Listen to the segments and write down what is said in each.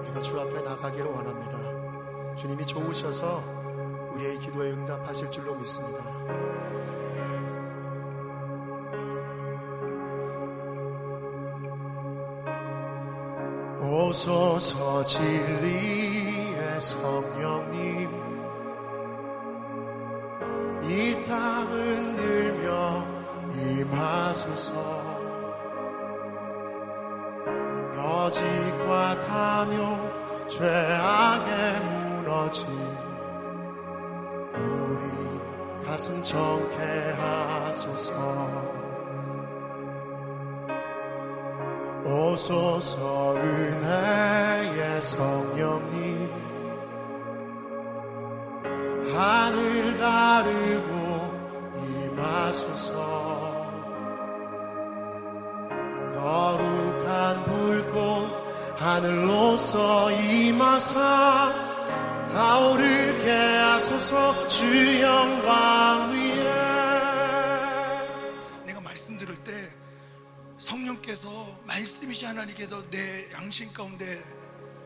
우리가 주 앞에 나가기를 원합니다. 주님이 좋으셔서 우리의 기도에 응답하실 줄로 믿습니다. 오소서 진리의 성령님 이 땅은 들며 임하소서 거짓과 탐욕 죄악에 무너진 우리 가슴 정케 하소서. 오소서 은혜의 성령님 하늘 가르고 임하소서 하늘로서 임하사 타오르게 하소서 주 영광 위에 내가 말씀 들을 때 성령께서 말씀이시 하나님께서 내 양심 가운데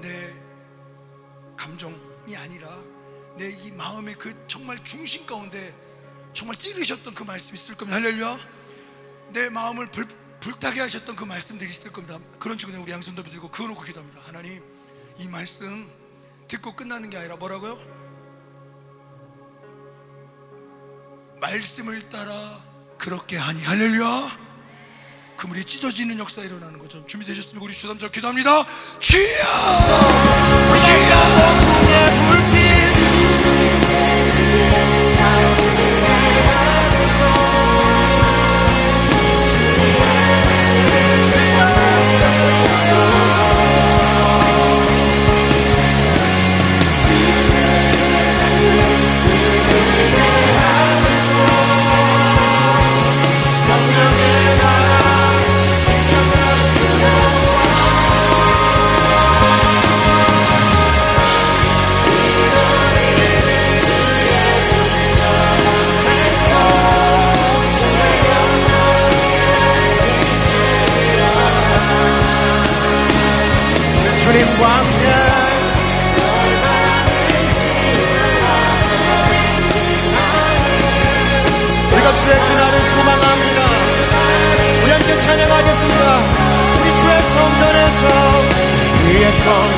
내 감정이 아니라 내 이 마음의 그 정말 중심 가운데 정말 찌르셨던 그 말씀이 있을 겁니다. 할렐루야. 내 마음을 불, 불타게 하셨던 그 말씀들이 있을 겁니다. 그런 측은에 우리 양손 덮여 들고 그어놓고 기도합니다. 하나님, 이 말씀 듣고 끝나는 게 아니라 뭐라고요? 말씀을 따라 그렇게 하니 할렐루야. 그물이 찢어지는 역사 일어나는 거죠. 준비되셨습니까? 우리 주담자 기도합니다. 주여! 주여! 우리가 주의 그날을 소망합니다. 우리 함께 찬양하겠습니다. 우리 주의 성전에서 성전에서